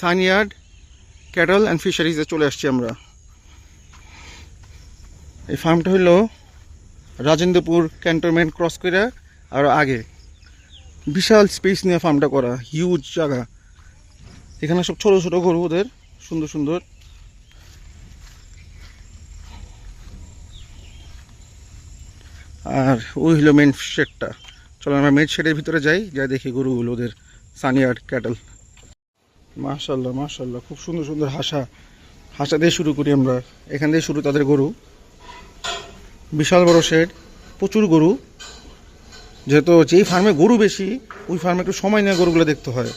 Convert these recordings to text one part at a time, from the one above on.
সানিয়ার্ড cattle and ফিশারিজে চলে আসছি আমরা। এই ফার্মটা হলো রাজেন্দ্রপুর ক্যান্টনমেন্ট ক্রস করে আর আগে। বিশাল স্পেস নিয়ে ফার্মটা করা হিউজ জায়গা। এখানে সব ছোট ছোট গরু ওদের, সুন্দর সুন্দর। আর ওই হলো মেন শেডটা চলো আমরা মেন শেডের ভিতরে যাই যাই দেখি গরুগুলো ওদের, সানিয়ার, ক্যাটল। মাশাল্লাহ মাশাল্লাহ খুব সুন্দর সুন্দর হাসা। হাসা দিয়ে শুরু করি আমরা। এখান দিয়ে শুরু তাদের গরু। বিশাল বড় শেড প্রচুর গরু। যেহেতু যেই ফার্মে গরু বেশি, ওই ফার্মে একটু সময় নিয়ে গরুগুলো দেখতে হয়।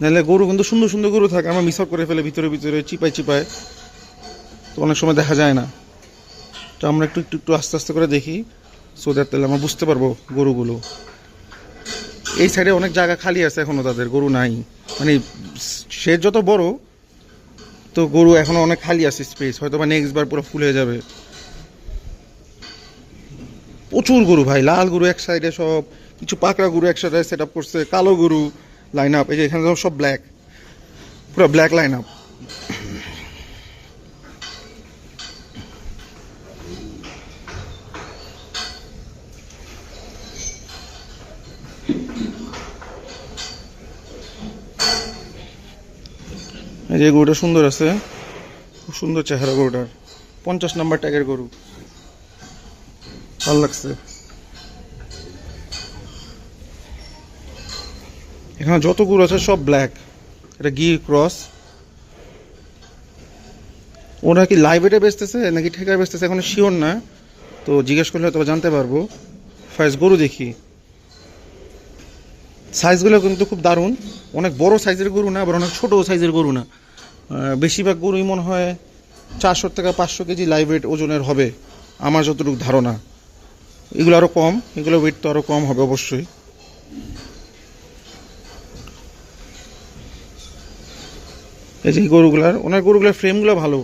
নাহলে গরু কিন্তু সুন্দর সুন্দর গরু থাকে, আমরা মিস করে ফেলে, ভিতরে ভিতরে, চিপায় চিপায়। তো অনেক সময় দেখা যায় না। তো আমরা একটু একটু একটু আস্তে আস্তে করে দেখি সো দ্যাট তাহলে আমরা বুঝতে পারব গরুগুলো। এই সাইডে অনেক জায়গা খালি আছে এখনও, তাদের গরু নাই। মানে সে যত বড়, তো গরু এখনও অনেক খালি আছে স্পেস হয়তো বা নেক্সট বার পুরো ফুল হয়ে যাবে। প্রচুর গরু ভাই, লাল গরু এক সাইডে সব, কিছু পাকড়া গরু এক সাইডে সেট আপ করছে, কালো গরু লাইন আপ এই যে এখানে সব ব্ল্যাক পুরো ব্ল্যাক লাইন আপ এই যে গরুটা সুন্দর আছে, খুব সুন্দর চেহারা গরুটার। পঞ্চাশ নাম্বার ট্যাগের গরু। ভালো লাগছে। এখানে যত গরু আছে সব ব্ল্যাক এটা গি ক্রস ওরা কি লাইব্রেটে বেচতেছে নাকি ঠেকায় বেচতেছে এখন শিওর না। তো জিজ্ঞেস করলে হয়তো জানতে পারব। ফার্স্ট গরু দেখি। সাইজগুলো কিন্তু খুব দারুণ। অনেক বড় সাইজের গরু না, আবার অনেক ছোট সাইজের গরু না। বেশিরভাগ গরুই মনে হয় চারশো থেকে পাঁচশো কেজি লাইভ ওয়েট ওজনের হবে, আমার যতটুকু ধারণা। এগুলো আরও কম, এগুলো ওয়েট তো আরও কম হবে অবশ্যই। এই যে গরুগুলার, ওনার গরুগুলার ফ্রেমগুলো ভালো।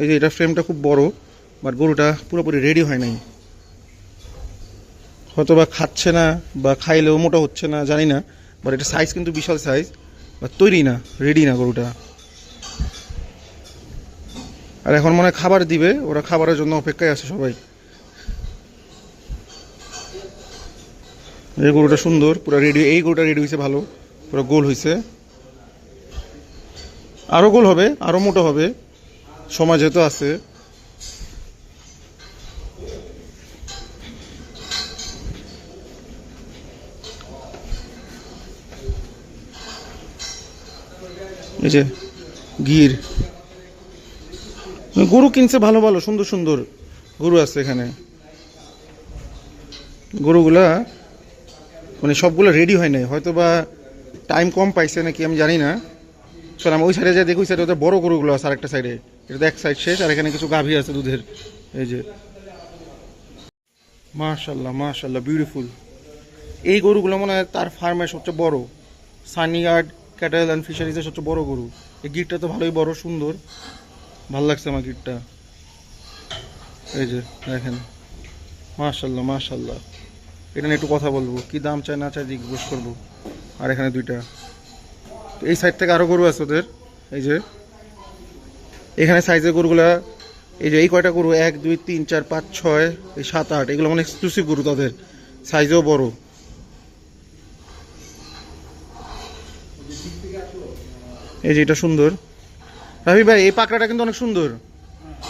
এই যে এটা ফ্রেমটা খুব বড় বাট গরুটা পুরোপুরি রেডি হয় নাই। হয়তো বা খাচ্ছে না বা খাইলেও মোটা হচ্ছে না, জানি না বাট এটা সাইজ কিন্তু বিশাল সাইজ বা তৈরি না রেডি না গরুটা। আর এখন মনে খাবার দিবে, ওরা খাবারের জন্য অপেক্ষায় আছে সবাই। এই গরুটা সুন্দর, পুরো রেডি এই গরুটা রেডি হয়েছে ভালো, পুরো গোল হয়েছে আরও গোল হবে আরও মোটো হবে, সময় যেহেতু আছে। এই যে গির গরু কিনছে ভালো ভালো, সুন্দর সুন্দর গরু আছে এখানে। গরুগুলা মানে সবগুলো রেডি হয় নাই। হয়তো বা টাইম কম পাইছে নাকি আমি জানি না। চল, আমি ওই সাইডে যাই, দেখি ওই সাইডে ওদের বড় গরুগুলো আছে আরেকটা সাইডে এটা এক সাইড শেষ, আর এখানে কিছু গাভী আছে দুধের। এই যে। মাশাল্লাহ মাশাল্লাহ বিউটিফুল এই গরুগুলো মনে হয় তার ফার্মের সবচেয়ে বড়। সানিয়ার্ড ক্যাটেল অ্যান্ড ফিশারিজের সবচেয়ে বড় গরু। এই গিটটা তো ভালোই বড়, সুন্দর। ভালো লাগছে আমার গিটটা। এই যে, দেখেন। মাশাল্লাহ মাশাল্লাহ এটা নিয়ে একটু কথা বলব। কি দাম চাই না চাই জিজ্ঞেস করব। আর এখানে দুইটা। এই সাইড থেকে আরও গরু আছে ওদের। এই যে। এখানে সাইজের গরুগুলা, এই যে এই কয়টা গরু? এক, দুই, তিন, চার, পাঁচ, ছয়, এই সাত, আট। এগুলো মানে এক্সক্লুসিভ গরু তাদের। সাইজও বড়। এই যে এটা সুন্দর। রাবি ভাই, এই পাকড়াটা কিন্তু অনেক সুন্দর।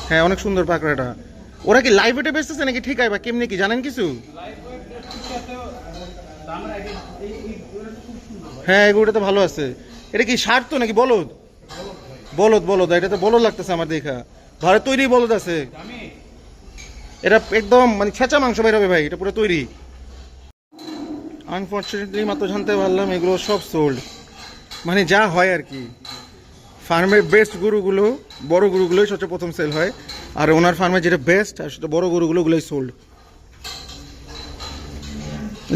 হ্যাঁ অনেক সুন্দর পাকড়াটা। ওরা কি লাইভ ওয়েটে বেচতেছে নাকি ঠিক আছে? বা কেমনি কি, জানেন কিছু? হ্যাঁ এগুলোটা তো ভালো আছে। এটা কি সার তো নাকি বলদ? বলদ বলদ, এটা তো বলদ লাগতেছে আমার দেখা। ঘরে তৈরি বলদ আছে। এটা একদম মানে ছেঁচা মাংস বের হবে ভাই, এটা পুরো তৈরি। আনফর্চুনেটলি মাত্র জানতে পারলাম, এগুলো সব সোল্ড মানে যা হয় আর কি। ফার্মের বেস্ট গরুগুলো, বড় গরুগুলোই সবচেয়ে প্রথম সেল হয়। আর ওনার ফার্মে যেটা বেস্ট আর সেটা বড় গরুগুলো ওগুলোই সোল্ড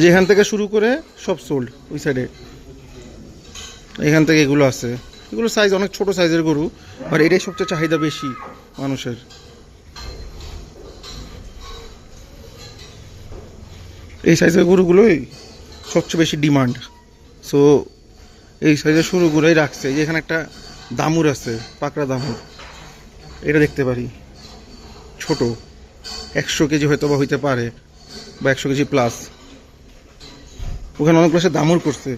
যেখান থেকে শুরু করে সব সোল্ড ওই সাইডে এখান থেকে এগুলো আছে। এগুলো সাইজ অনেক ছোট সাইজের গরু, আর এটাই সবচেয়ে চাহিদা বেশি মানুষের। এই সাইজের গরুগুলোই সবচেয়ে বেশি ডিমান্ড সো এই সাইজে শুরু করেই রাখছে। এই যে এখানে একটা দামুর আছে, পাকড়া দামুর। এটা দেখতে পারি। ছোট। একশো কেজি হয়তো বা হইতে পারে, বা একশো কেজি প্লাস ওখানে অনেকগুলো সে দামুর করছে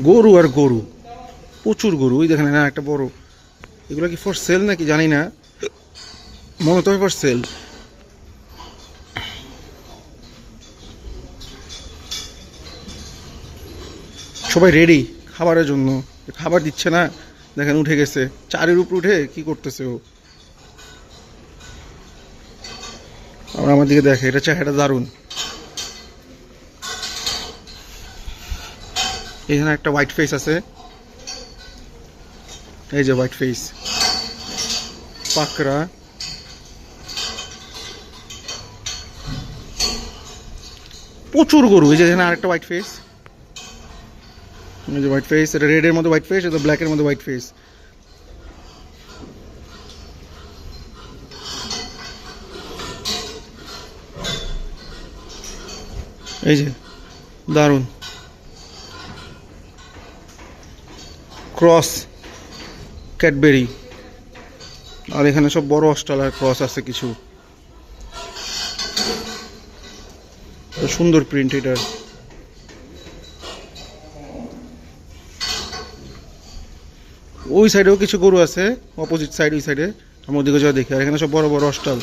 গরু আর গরু। প্রচুর গরু। ওই দেখেন না একটা বড়। এগুলো কি ফর সেল নাকি? জানি না। মনে তো ফর সেল সবাই রেডি খাবারের জন্য। খাবার দিচ্ছে না। দেখেন উঠে গেছে। চারের উপর উঠে কি করতেছে ও? আর আমার দিকে দেখে, এটা চাহিদা দারুণ। এখানে একটা হোয়াইট ফেস আছে। এই যে হোয়াইট ফেস পাকড়া। প্রচুর গরু। এই যে এখানে আরেকটা হোয়াইট ফেস এই যে হোয়াইট ফেস এটা রেডের মধ্যে হোয়াইট ফেস এটা ব্ল্যাকের মধ্যে হোয়াইট ফেস এই যে, দারুণ। ক্রস ক্যাডবেরি আর এখানে সব বড় অস্ট্রালার ক্রস আছে কিছু। সুন্দর প্রিন্ট এটার। ওই সাইডেও কিছু গরু আছে অপোজিট সাইড ওই সাইডে আমার ওদিকে যা দেখি, আর এখানে সব বড় বড় অস্টাল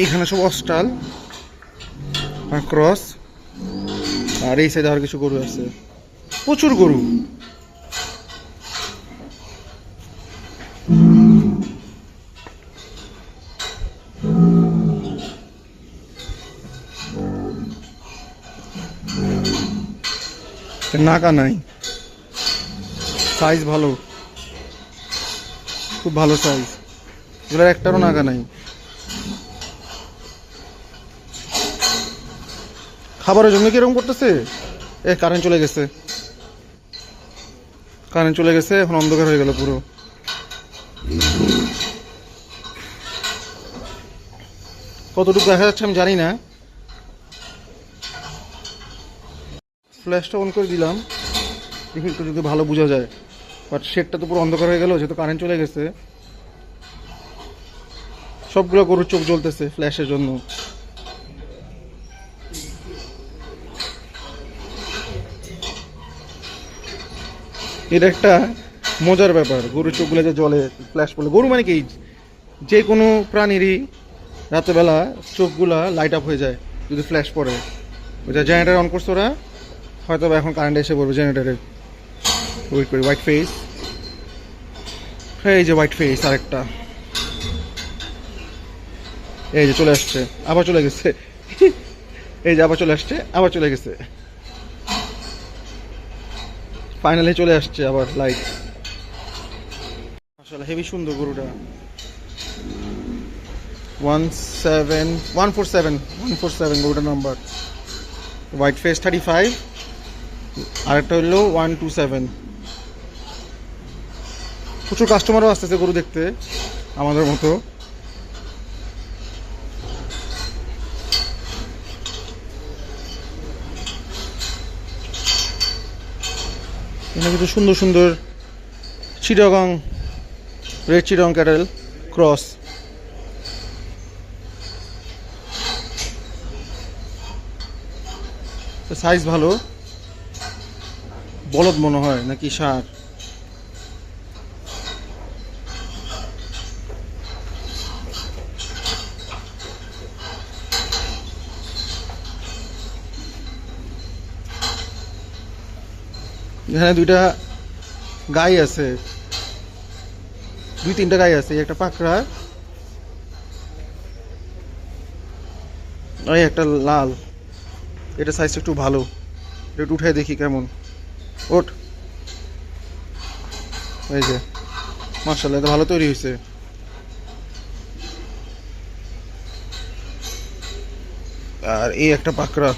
এইখানে সব অস্টাল আর ক্রস আর এই সাইডে আর কিছু গরু আছে। প্রচুর গরু। নাকা নাই। সাইজ ভালো। খুব ভালো সাইজ এগুলোর একটারও নাকা নাই। খাবারের জন্য কীরকম করতেছে? এ কারেন্ট চলে গেছে। কারেন্ট চলে গেছে এখন অন্ধকার হয়ে গেল পুরো। কতটুকু দেখা যাচ্ছে আমি জানি না। ফ্ল্যাশটা অন করে দিলাম। দেখি একটু যদি ভালো বোঝা যায়। বাট শেডটা তো পুরো অন্ধকার হয়ে গেল, যেহেতু কারেন্ট চলে গেছে। সবগুলো গরুর চোখ জ্বলতেছে ফ্ল্যাশের জন্য। এটা একটা মজার ব্যাপার, গরুর চোখগুলো যে জলে ফ্ল্যাশ পড়লে। গরু মানে কি? যে কোনো প্রাণীরই রাতেবেলা চোখগুলা লাইট আপ হয়ে যায়, যদি ফ্ল্যাশ পড়ে। ওইটা জেনারেটার অন করছে ওরা হয়তো এখন কারেন্ট এসে পড়বে জেনারেটারে ওয়েট করি হোয়াইট ফেস এই যে হোয়াইট ফেস আরেকটা। এই যে চলে আসছে, আবার চলে গেছে। এই যে আবার চলে আসছে, আবার চলে গেছে। ফাইনালি চলে আসছে আবার লাইট আসলে হেভি সুন্দর গরুটা। One seven one four seven one four seven গরুটার number white face thirty five আরেকটা হলো ওয়ান টু সেভেন প্রচুর কাস্টমারও আসতেছে গরু দেখতে, আমাদের মতো। কিছু সুন্দর সুন্দর Chittagong, red Chittagong cattle cross size ভালো। বলদ মনে হয়, নাকি সার এখানে দুইটা গাই আছে। দুই তিনটা গাই আছে একটা পাকড়া একটা লাল। এটা সাইজটা একটু ভালো। এটা একটু উঠাই দেখি কেমন। ওট এই যে মার্শাল্লাহ এটা ভালো তৈরি হয়েছে। আর এই একটা পাকড়া।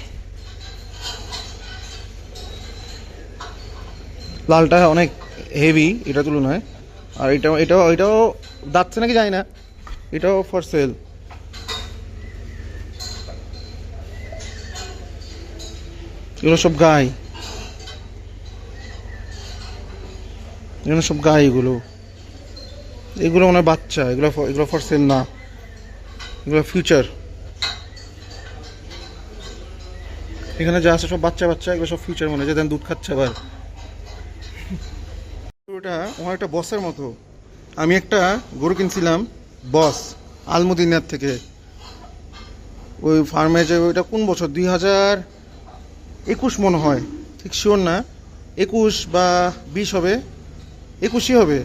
লালটা অনেক হেভি এটা তুলনায়। আর এটা এটাও এটাও দাঁতছে নাকি যায় না। এটাও ফর সেল এগুলো সব গায় এগুলো সব গাই এগুলো। এগুলো মনে বাচ্চা, এগুলো এগুলো ফর সেল না। এগুলো ফিউচার এখানে যা আছে সব বাচ্চা বাচ্চা, এগুলো সব ফিউচার মনে হয়। যে দুধ খাচ্ছে আবার। ওটা অনেকটা বসের মতো। আমি একটা গরু কিনছিলাম বস আলমুদিনার থেকে। ওই ফার্মে যে ওইটা কোন বছর? দুই হাজার একুশ মনে হয়। ঠিক শিওর না? একুশ বা বিশ হবে। একুশই হবে।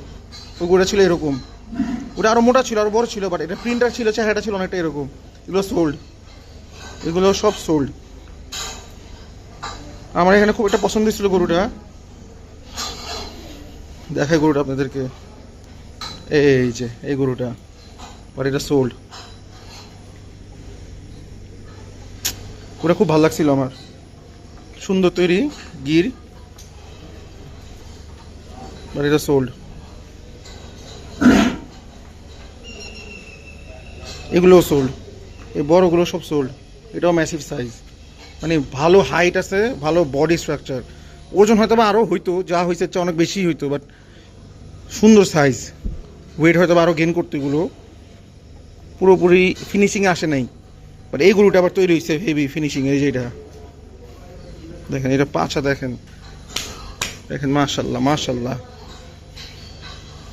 গরুটা ছিল এরকম। ওটা আরও মোটা ছিল আরও বড় ছিল বাট এটা প্রিন্টার ছিল, চেহারাটা ছিল অনেকটা এরকম। এগুলো সোল্ড এগুলো সব সোল্ড আমার এখানে খুব একটা পছন্দ ছিল গরুটা। দেখাই গরুটা আপনাদেরকে। এই যে, এই গরুটা। বাট এটা সোল্ড ওটা খুব ভালো লাগছিল আমার। সুন্দর তৈরি গির। বাট এটা সোল্ড এগুলোও সোল্ড এই বড়গুলো সব সোল্ড এটাও ম্যাসিভ সাইজ মানে ভালো হাইট আছে, ভালো বডি স্ট্রাকচার ওজন হয়তো বা আরও হইতো, যা হয়েছে হচ্ছে অনেক বেশি হইতো বাট সুন্দর সাইজ ওয়েট হয়তো বা আরও গেন করতে এগুলো। পুরোপুরি ফিনিশিংয়ে আসে নাই। বাট এই গরুটা আবার তৈরি হয়েছে হেভি ফিনিশিং এই যে এটা। দেখেন, এটা পাছা দেখেন। দেখেন, মাশাল্লাহ মাশাল্লাহ।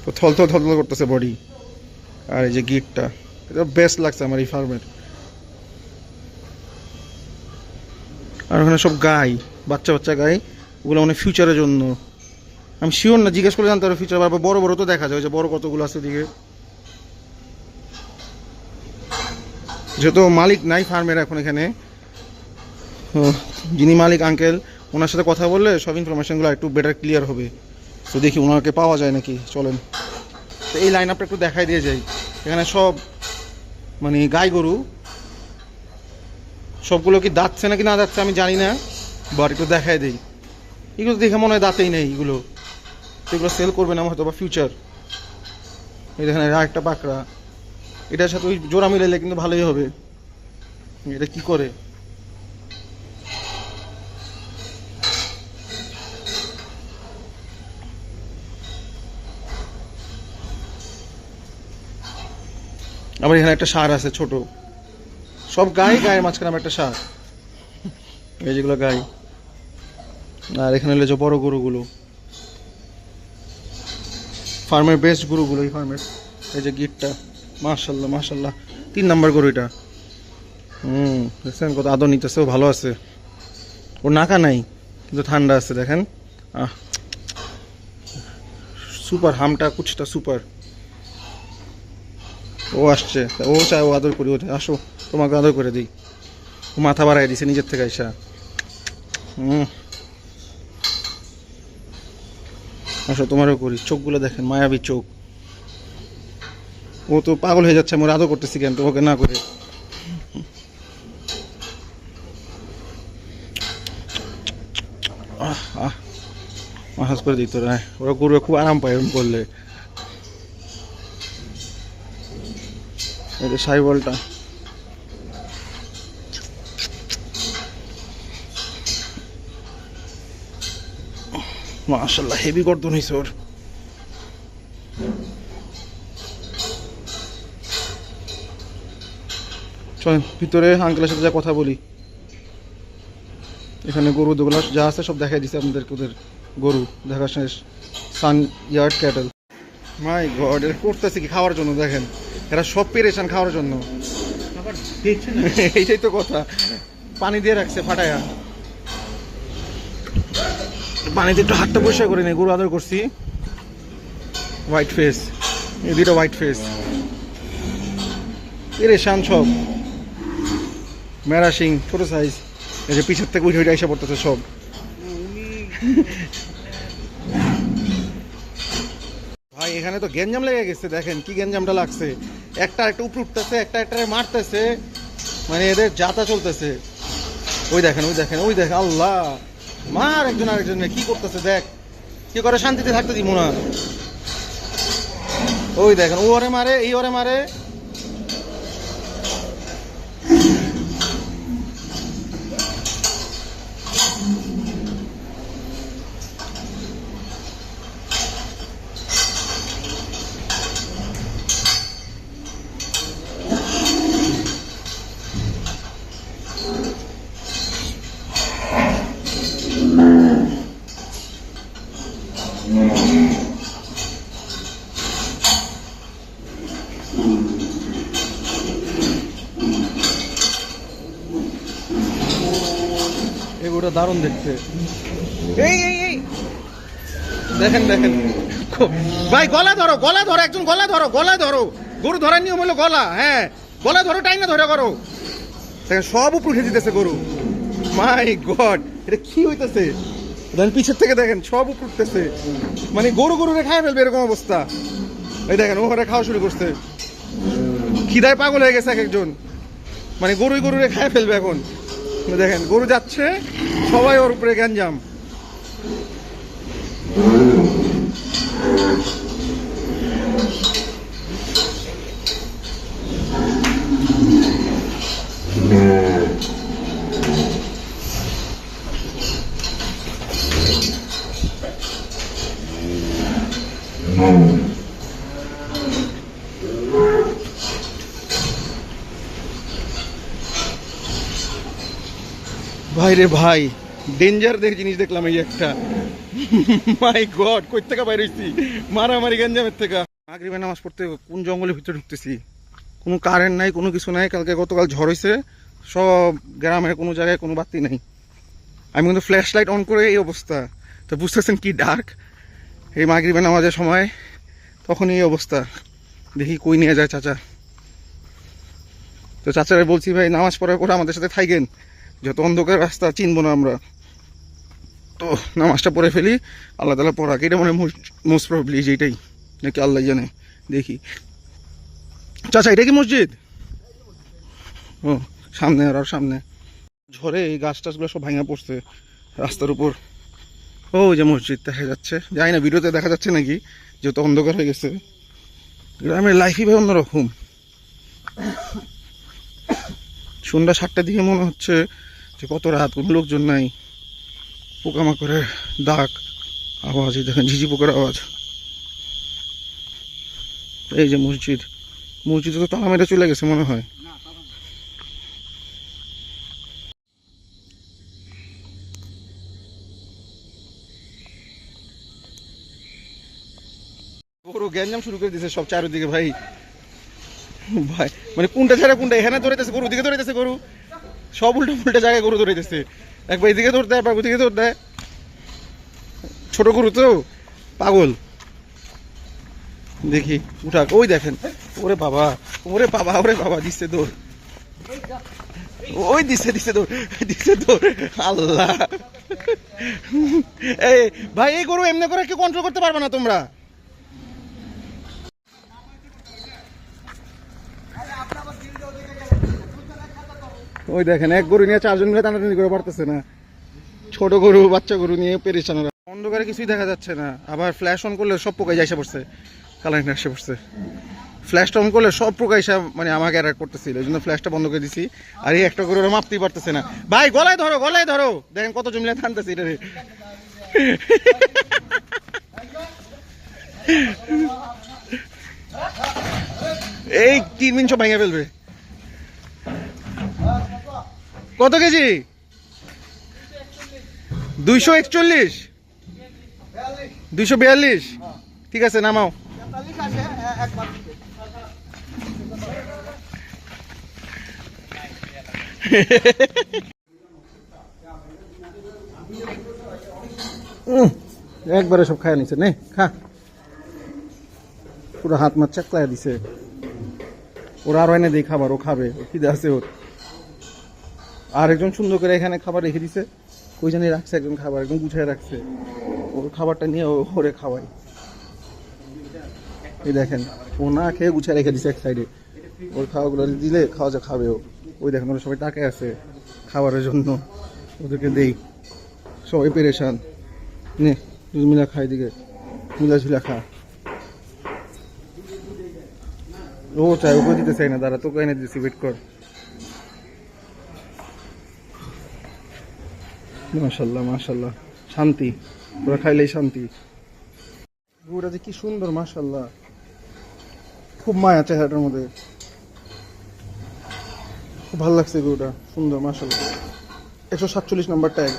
তো থলথল থলথল করতেছে বডি আর এই যে গিটটা, এটা বেস্ট লাগছে আমার এই ফার্মের আর ওখানে সব গাই, বাচ্চা বাচ্চা গাই, ওগুলো মানে ফিউচারের জন্য। আমি শিওর না, জিজ্ঞেস করে জানতে পারব ফিউচার আবার বড় বড় তো দেখা যায় যে বড় কতগুলো আছে দিকে যেহেতু মালিক নাই ফার্মের এখন এখানে যিনি মালিক আঙ্কেল ওনার সাথে কথা বললে সব ইনফরমেশনগুলো একটু বেটার ক্লিয়ার হবে। তো দেখি ওনাকে পাওয়া যায় নাকি, চলেন। তো এই লাইন আপটা একটু দেখাই দিয়ে যাই। এখানে সব মানে গাই গরু, সবগুলো কি দাঁতছে নাকি না দাঁতছে আমি জানি না বাট একটু দেখাই দিই। এগুলো দেখে মনে হয় দাঁতেই নেই এগুলো। এগুলো সেল করবে না হয়তো বা ফিউচার এই দেখেন একটা পাকড়া। এটার সাথে ওই জোড়া মিলাইলে কিন্তু ভালোই হবে। এটা কি করে? আবার এখানে একটা সার আছে ছোট। সব গাই গায়ের মাঝখানে আমার একটা সার। এই যেগুলো গাই আর এখানে হলো যে বড় গরুগুলো। ফার্মের বেস্ট গরুগুলো, এই ফার্মের। এই যে গিটটা। মাশাল্লাহ মাশাল্লাহ। তিন নাম্বার গরু এটা। হুম, দেখছেন কত আদর নিতেছেও ভালো আছে। ওর নাকা নাই, কিন্তু ঠান্ডা আছে, দেখেন। আহ। সুপার, হামটা কুচটা সুপার। ও আসছে। ও চায় ও আদর করি, ওঠে। আসো, তোমাকে আদর করে দিই। ও মাথা বাড়াই দিছে নিজের থেকে আইসা। হুম। আসো, তোমারও করি। চোখগুলো দেখেন, মায়াবী চোখ। ও তো পাগল হয়ে যাচ্ছে আমার আদর করতেছি কেন? তোমাকে না করে। আহ আহ। মাসাজ করে দিত রে ওরা গরু খুব আরাম পায় এরকম করলে। মাশাল্লাহ হেভি গর্দন হয়েছে ভিতরে আঙ্কেলের সাথে যা কথা বলি। এখানে গরু, দুগুলো যা আছে সব দেখাই দিছে আপনাদেরকে, ওদের গরু। দেখা শেষ। Sun yard cattle. My god এটা করতেছে কি খাওয়ার জন্য, দেখেন। এরা সব পেরেছেন খাওয়ার জন্য। এইটাই তো কথা। পানি দিয়ে রাখছে, ফাটায়া। পানিতে একটু হাতটা পরিষ্কার করে নেই গরু আদর করছি। হোয়াইট ফেস এই দুটো হোয়াইট ফেস এরে শান সব। মেরা সিং, ছোট সাইজ এই যে পিছের থেকে উঠে উঠে এসে পড়তেছে সব। ভাই, এখানে তো গেঞ্জাম লেগে গেছে, দেখেন কি গেঞ্জামটা লাগছে। একটা একটা উপরে উঠতেছে, একটা একটা মারতেছে। মানে এদের যাতা চলতেছে। ওই দেখেন ওই দেখেন ওই দেখেন, আল্লাহ। মার একজন আরেকজন কি করতেছে দেখ। কি করে শান্তিতে থাকতে দিব না। ওই দেখেন, ও ওরে মারে, এই ওরে মারে। দারুণ দেখতে। এই এই এই। দেখেন দেখেন। ভাই, গলা ধরো গলা ধরো, একজন গলা ধরো গলা ধরো। গরু ধরার নিয়ম হলো গলা হ্যাঁ। গলা ধরো টাই না ধরে করো। দেখেন, সব উপর উঠে দিতেছে গরু। মাই গড, এটা কি হইতেছে? দেখেন পিছের থেকে দেখেন, সব উপর উঠতেছে। মানে গরু গরু খায় ফেলবে এরকম অবস্থা। এই দেখেন, ওখানে খাওয়া শুরু করছে। খিদায় পাগল হয়ে গেছে এক একজন। মানে গরুই গরুরে খায় ফেলবে এখন। দেখেন গরু যাচ্ছে সবাই ওর উপরে গ্যাঞ্জাম। ভাই রে ভাই ডেঞ্জার দের জিনিস দেখলাম এই একটা। মাই গড কই থেকে বাইরে হইছি? মারামারি গঞ্জামের থেকে। মাগরিবে নামাজ পড়তে কোন জঙ্গলের ভিতরে ঢুকতেছি? কোনো কারেন্ট নাই, কোনো কিছু নাই, কালকে গতকাল ঝড় হয়েছে সব গ্রামের কোনো জায়গায় কোনো বাতি নাই। আমি কিন্তু ফ্ল্যাশ লাইট অন করে এই অবস্থা। তো বুঝতেছেন কি ডার্ক এই মাগরিবে নামাজের সময় তখন এই অবস্থা। দেখি কই নিয়ে যায় চাচা। তো চাচারে বলছি, ভাই, নামাজ পড়ার পরে আমাদের সাথে থাইকেন। যত অন্ধকার রাস্তা, চিনবো না আমরা। তো নামাজটা পড়ে ফেলি, আল্লাহ তালা পড়াক। এটা মনে মোস্ট প্রবলি যেটাই, নাকি আল্লাহ জানে, দেখি। চাচা, এটা কি মসজিদ? ও, সামনে আর সামনে। ঝড়ে এই গাছ টাছগুলো সব ভাঙা পড়ছে রাস্তার উপর। ও, যে মসজিদ দেখা যাচ্ছে। জানি না, ভিডিওতে দেখা যাচ্ছে নাকি? যেহেতু অন্ধকার হয়ে গেছে। গ্রামের লাইফই ভাই অন্যরকম। সন্ধ্যা সাতটার দিকে মনে হচ্ছে যে কত রাত কোনো লোকজন নাই। পোকামাকড়ের ডাক আওয়াজ, এই দেখেন ঝিঝি পোকার আওয়াজ। এই যে মসজিদ, মসজিদে তো তালা মেরে চলে গেছে মনে হয়। গরু গ্যাঞ্জাম শুরু করে দিয়েছে সব চারিদিকে ভাই। ভাই মানে কোনটা ছাড়া কোনটা? এখানে ধরেতেছে গরু দিকে ধরেতেছে গরু। সব উল্টো উল্টো জায়গায় গরু ধরেতেছে। একবার এদিকে ধরতে একবার ওদিকে ধরতে ছোট গরু তো, পাগল। দেখি উঠাক ওই দেখেন। ওরে বাবা ওরে বাবা ওরে বাবা দিচ্ছে দৌড়। ওই দিছে দিছে দৌড় দিছে দৌড়। আল্লাহ। এই, ভাই, এই গরু এমনি করে কি কন্ট্রোল করতে পারবে না তোমরা। ওই দেখেন, এক গরু নিয়ে চারজন মিলে টানাটানি করে পারতেছে না। ছোট গরু, বাচ্চা গরু নিয়ে পেরেছান ওরা। অন্ধকারে কিছুই দেখা যাচ্ছে না। আবার ফ্ল্যাশ অন করলে সব পোকাই এসে পড়ছে। কালারিং এসে পড়ছে। ফ্ল্যাশটা অন করলে সব পোকা এসে মানে আমাকে অ্যাটাক করতেছিল। এই জন্য ফ্ল্যাশটা বন্ধ করে দিছি। আর এই একটা ওরা মাপতেই পারতেছে না। ভাই, গলায় ধরো গলায় ধরো। দেখেন কত জমিলে থানতেছে এটা রে। এই তিন মিনিট সব ভেঙে ফেলবে। কত কেজি? দুইশো একচল্লিশ। দুইশো বিয়াল্লিশ। ঠিক আছে, নামাও। একবারে সব খায় নিছে, নে, খা। পুরো হাত মাত চাকলায় দিছে। ওরা আরও এনে দেই খাবার, ও খাবে খিদে আছে ওর। আর একজন সুন্দর করে এখানে খাবার রেখে দিছে। ওই জানি রাখছে একজন খাবার, একদম গুছিয়ে রাখছে। ওর খাবারটা নিয়ে ওরে খাওয়াই এই দেখেন, ও না খেয়ে গুছিয়ে রেখে দিছে এক সাইডে ওর খাওয়াগুলো দিলে খাওয়া যা খাবে ও। ওই দেখেন, ওরা সবাই টাকে আছে খাবারের জন্য। ওদেরকে দেই। সবাই পেরেশান। নে, মিলা খা এদিকে। মিলা ঝুলা খা। ও চাই ওকে দিতে চাই না, দাঁড়া তোকে এনে দিচ্ছি ওয়েট কর। মাশাল্লাহ মাশাল্লাহ শান্তি ওরা খাইলেই শান্তি। গরুটা যে কি সুন্দর মাশাল্লাহ খুব মায়া চেহারাটার মধ্যে। খুব ভালো লাগছে গরুটা সুন্দর মাশাল্লাহ একশো সাতচল্লিশ নাম্বার ট্যাগ